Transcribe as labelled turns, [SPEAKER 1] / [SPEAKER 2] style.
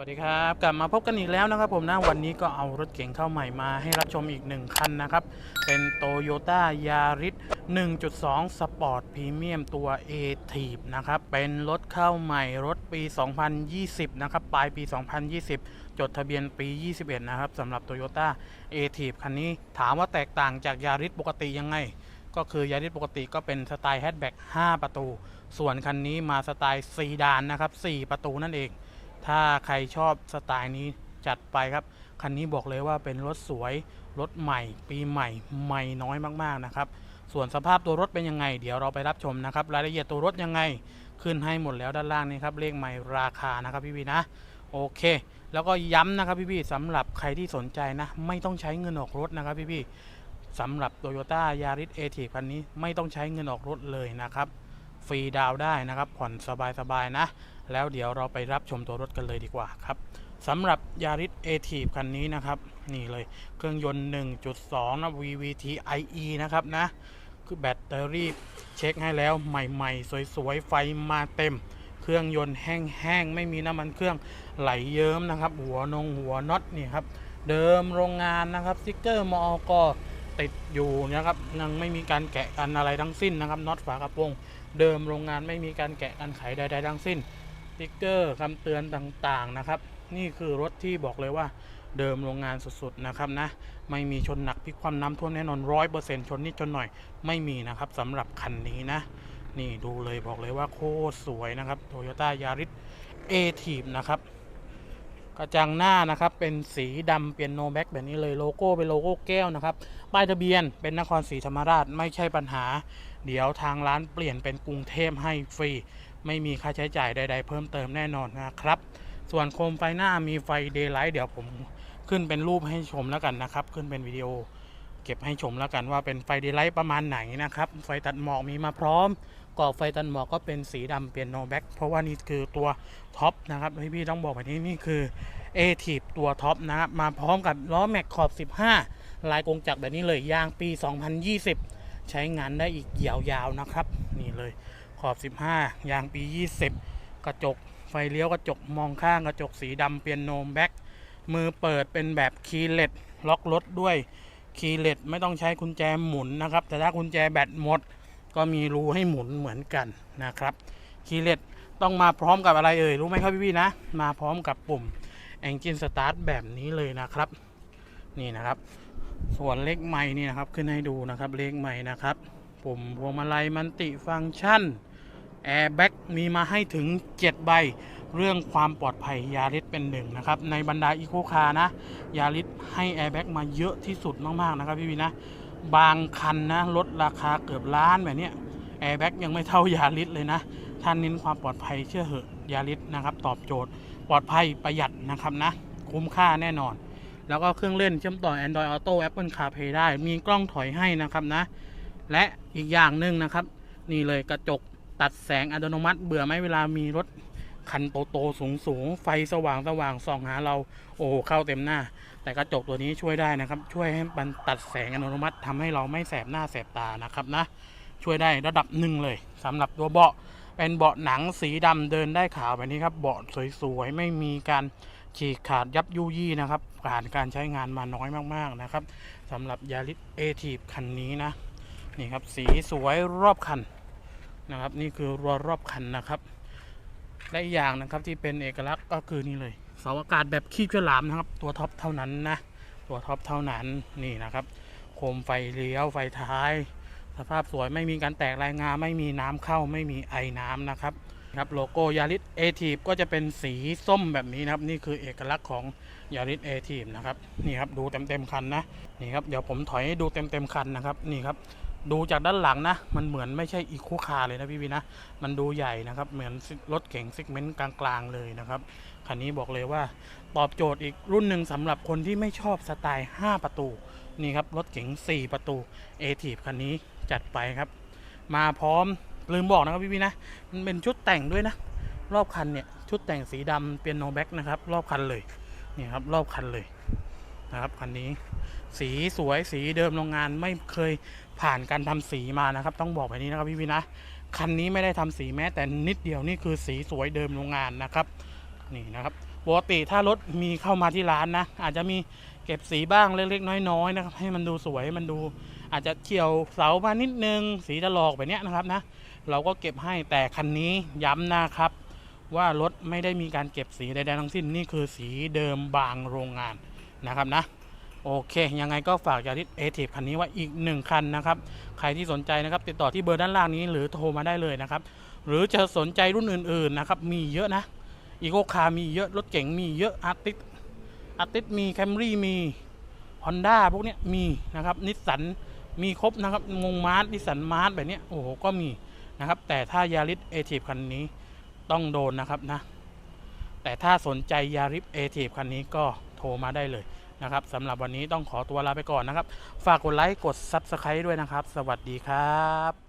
[SPEAKER 1] วัสดีครับ กลับมาพบกันอีกแล้วนะครับผมนะ วันนี้ก็เอารถเก๋งเข้าใหม่มาให้รับชมอีกหนึ่งคันนะครับ เป็น Toyota Yaris 1.2 Sport Premium ตัว a t i v นะครับ เป็นรถเข้าใหม่รถปี 2020 นะครับ ปลายปี 2020 จดทะเบียนปี 21 นะครับสำหรับ Toyota a t i v คันนี้ถามว่าแตกต่างจาก Yaris ปกติยังไง ก็คือ Yaris ปกติก็เป็นสไตล์แฮชแบ็ก5ประตู ส่วนคันนี้มาสไตล์ซีดานนะครับ 4 ประตูนั่นเอง ถ้าใครชอบสไตล์นี้จัดไปครับ คันนี้บอกเลยว่าเป็นรถสวย รถใหม่ ปีใหม่ ใหม่น้อยมากๆนะครับ ส่วนสภาพตัวรถเป็นยังไง เดี๋ยวเราไปรับชมนะครับ รายละเอียดตัวรถยังไง ขึ้นให้หมดแล้วด้านล่างนี้ครับ เลขใหม่ราคานะครับพี่พี่นะ โอเค แล้วก็ย้ำนะครับพี่พี่สำหรับใครที่สนใจนะ ไม่ต้องใช้เงินออกรถนะครับพี่พี่สำหรับ Toyota Yaris a t i v คันนี้ไม่ต้องใช้เงินออกรถเลยนะครับ ฟรีดาวได้นะครับ ผ่อนสบายๆนะ แล้วเดี๋ยวเราไปรับชมตัวรถกันเลยดีกว่าครับสำหรับ Yaris a t i v คันนี้นะครับ นี่เลยเครื่องยนต์ 1.2 นะ VVT IE นะครับนะ คือแบตเตอรี่เช็คให้แล้วใหม่ๆ สวยๆ ไฟมาเต็ม เครื่องยนต์แห้งๆ ไม่มีน้ำมันเครื่องไหลเยิ้มนะครับ หัวนงหัวน็อตนี่ครับ เดิมโรงงานนะครับสติกเกอร์มอกติดอยู่นะครับยังไม่มีการแกะกันอะไรทั้งสิ้นนะครับน็อตฝากระโปรงเดิมโรงงานไม่มีการแกะกันไขใดๆทั้งสิ้น ติ๊กเกอร์คำเตือนต่างๆนะครับ นี่คือรถที่บอกเลยว่าเดิมโรงงานสุดๆนะครับนะ ไม่มีชนหนักพลิกความน้ำท่วมแน่นอนร้อยเปอร์เซ็นต์ชนนิดชนหน่อยไม่มีนะครับสำหรับคันนี้นะ นี่ดูเลยบอกเลยว่าโคตรสวยนะครับ Toyota Yaris a t i v นะครับกระจังหน้านะครับเป็นสีดำเปียโนแบ็กแบบนี้เลยโลโก้เป็นโลโก้แก้วนะครับป้ายทะเบียนเป็นนครศรีธรรมราชไม่ใช่ปัญหา เดี๋ยวทางร้านเปลี่ยนเป็นกรุงเทพให้ฟรี ไม่มีค่าใช้จ่ายใด ๆ เพิ่มเติมแน่นอนนะครับ ส่วนโคมไฟหน้ามีไฟเดย์ไลท์เดี๋ยวผมขึ้นเป็นรูปให้ชมแล้วกันนะครับ ขึ้นเป็นวิดีโอ เก็บให้ชมแล้วกันว่าเป็นไฟเดย์ไลท์ประมาณไหนนะครับ ไฟตัดหมอกมีมาพร้อมกรอบไฟตัดหมอกก็เป็นสีดำเปลี่ยนโนแบ็กเพราะว่านี่คือตัวท็อปนะครับพี่ๆต้องบอกแบบนี้นี่คือ a t i v ตัวท็อปนะครับมาพร้อมกับล้อแม็กขอบ 15 ลายกงจักรแบบนี้เลยยางปี 2020 ใช้งานได้อีกยาวๆนะครับ นี่เลย ขอบ 15 ยางปี 20 กระจก ไฟเลี้ยวกระจกมองข้างกระจกสีดำเปียโนแบ็กมือเปิดเป็นแบบคีย์เลสล็อกรถด้วยคีย์เลสไม่ต้องใช้กุญแจหมุนนะครับ แต่ถ้ากุญแจแบตหมด ก็มีรูให้หมุนเหมือนกันนะครับคีย์เลสต้องมาพร้อมกับอะไรเอ่ยรู้ไหมครับพี่ๆนะ มาพร้อมกับปุ่ม Engine Start แบบนี้เลยนะครับ นี่นะครับ ส่วนเลขไม้นี่นะครับขึ้นให้ดูนะครับเลขไม้นะครับ ปุ่มพวงมาลัยมันติฟังก์ชัน แอร์แบ็กมีมาให้ถึง 7 ใบ เรื่องความปลอดภัยยาริสเป็นหนึ่งนะครับ ในบรรดาอีโคคาร์นะยาริสให้แอร์แบ็กมาเยอะที่สุดมาก ๆ นะครับพี่วีนะ บางคันนะลดราคาเกือบล้านแบบนี้แอร์แบ็กยังไม่เท่ายาริสเลยนะ ท่านเน้นความปลอดภัยเชื่อเหอะยาริสนะครับ ตอบโจทย์ ปลอดภัยประหยัดนะครับนะ คุ้มค่าแน่นอน แล้วก็เครื่องเล่นเชื่อมต่อ Android Auto Apple CarPlay ได้มีกล้องถอยให้นะครับนะ และอีกอย่างหนึ่งนะครับ นี่เลยกระจก ตัดแสงอัตโนมัติเบื่อไหมเวลามีรถคันโตๆสูงๆไฟสว่างสว่างส่องหาเราโอ้เข้าเต็มหน้า แต่กระจกตัวนี้ช่วยได้นะครับ ช่วยให้มันตัดแสงอัตโนมัติทำให้เราไม่แสบหน้าแสบตานะครับนะ ช่วยได้ระดับหนึ่งเลยสำหรับตัวเบาะเป็นเบาะหนังสีดำเดินได้ขาวแบบนี้ครับเบาะสวยๆไม่มีการฉีกขาดยับยุยี่นะครับผ่านการใช้งานมาน้อยมากๆนะครับสำหรับยาริสเอทีฟคันนี้นะนี่ครับสีสวยรอบคัน นะครับ นี่คือรัวรอบคันนะครับและอีกอย่างนะครับที่เป็นเอกลักษณ์ก็คือนี่เลยเสาอากาศแบบขี้ฉลามนะครับ ตัวท็อปเท่านั้นนะตัวท็อปเท่านั้นนี่นะครับ โคมไฟเลี้ยวไฟท้าย สภาพสวยไม่มีการแตกรายงานไม่มีน้ำเข้าไม่มีไอน้ำนะครับครับโลโก้ยาริสเอทีฟก็จะเป็นสีส้มแบบนี้นะครับ นี่คือเอกลักษณ์ของยาริสเอทีฟนะครับนี่ครับดูเต็มเต็มคันนะนี่ครับเดี๋ยวผมถอยให้ดูเต็มเต็มคันนะครับนี่ครับ ดูจากด้านหลังนะ มันเหมือนไม่ใช่อีโคคาเลยนะพี่วีนะ มันดูใหญ่นะครับ เหมือนรถเก๋งซิกเมนต์กลางๆเลยนะครับ คันนี้บอกเลยว่าตอบโจทย์อีกรุ่นหนึ่งสำหรับคนที่ไม่ชอบสไตล์ 5 ประตู นี่ครับ รถเก๋ง 4 ประตูเอทีฟคันนี้จัดไปครับ มาพร้อมลืมบอกนะครับพี่พี่ๆนะ มันเป็นชุดแต่งด้วยนะ รอบคันเนี่ย ชุดแต่งสีดำเปียโนแบ็กนะครับ รอบคันเลย นี่ครับ รอบคันเลย นะครับคันนี้สีสวยสีเดิมโรงงานไม่เคยผ่านการทำสีมานะครับ ต้องบอกแบบนี้นะครับพี่พี่ๆนะคันนี้ไม่ได้ทำสีแม้แต่นิดเดียวนี่คือสีสวยเดิมโรงงานนะครับนี่นะครับปกติถ้ารถมีเข้ามาที่ร้านนะ อาจจะมีเก็บสีบ้างเล็กๆน้อยๆนะครับ ให้มันดูสวยมันดูอาจจะเฉียวเสามานิดนึง สีจะหลอกแบบเนี้ยนะครับนะเราก็เก็บให้แต่คันนี้ย้ำนะครับ ว่ารถไม่ได้มีการเก็บสีใดๆทั้งสิ้นนี่คือสีเดิมบางโรงงาน นะครับนะโอเค ยังไงก็ฝากยาริสเอทีฟคันนี้ไว้อีกหนึ่งคันนะครับ ใครที่สนใจนะครับ ติดต่อที่เบอร์ด้านล่างนี้หรือโทรมาได้เลยนะครับ หรือจะสนใจรุ่นอื่น ๆ นะครับ มีเยอะนะอีโกคามีเยอะ รถเก๋งมีเยอะอาร์ติสอาร์ติสมีแคมรี่มีฮอนด้าพวกเนี้ยมีนะครับนิสสันมีครบนะครับงงมาร์ทนิสสันมาร์ทแบบเนี้ยโอ้โหก็มีนะครับ แต่ถ้ายาริสเอทีฟคันนี้ต้องโดนนะครับนะ แต่ถ้าสนใจยาริสเอทีฟคันนี้ก็ โทรมาได้เลยนะครับสำหรับวันนี้ต้องขอตัวลาไปก่อนนะครับ ฝากกดไลค์กด Subscribe ด้วยนะครับ สวัสดีครับ